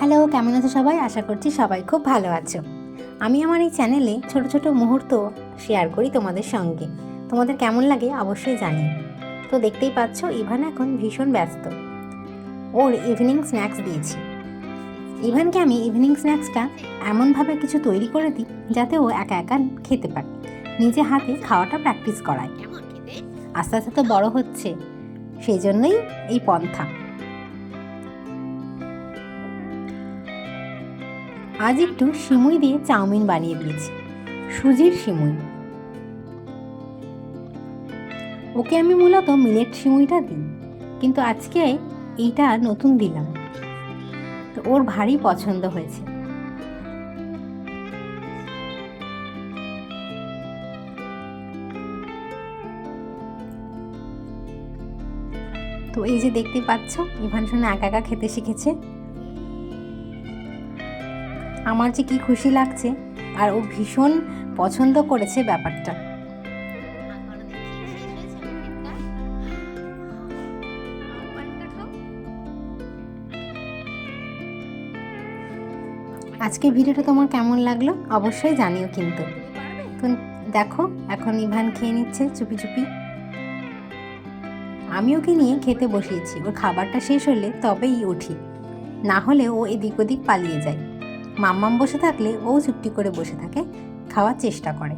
Hello, কেমন আছো সবাই? আশা করছি সবাই খুব ভালো আছো। আমি আমার এই চ্যানেলে ছোট ছোট মুহূর্ত শেয়ার করি তোমাদের সঙ্গে। তোমাদের কেমন লাগে অবশ্যই জানি তো দেখতেই পাচ্ছ, ইভান এখন ভীষণ ব্যস্ত। ওর ইভিনিং স্ন্যাক্স দিয়েছি। ইভানকে আমি ইভিনিং স্ন্যাক্সটা এমনভাবে কিছু তৈরি করে দিই, যাতে ও একা একা খেতে পারে। নিজে হাতে খাওয়াটা প্র্যাকটিস করায়। আস্তে আস্তে তো বড় হচ্ছে সেই জন্যই এই পন্থা। আজ একটু সিমুই দিয়ে চাউমিন বানিয়ে দিয়েছি। সুজির সিমুই। ওকে আমি মূলত মিলেট সিমুইটা দিই, কিন্তু আজকে এইটা নতুন দিলাম। তো ওর ভারী পছন্দ হয়েছে। তো এই যে দেখতে পাচ্ছ, ইভান শোনা একা একা খেতে শিখেছে। আমার যে কি খুশি লাগছে আর ও ভীষণ পছন্দ করেছে ব্যাপারটা। আজকে ভিডিওটা তোমার কেমন লাগল অবশ্যই জানিও কিন্তু। দেখো, এখন ইভান খেয়ে নিচ্ছে চুপি চুপি। আমি ওকে নিয়ে খেতে বসিয়েছি? ওর খাবারটা শেষ হলে তবেই উঠি। না হলে ও এদিক ওদিক পালিয়ে যায়। মাম্মাম বসে থাকলে ও চুপটি করে বসে থাকে খাওয়ার চেষ্টা করে।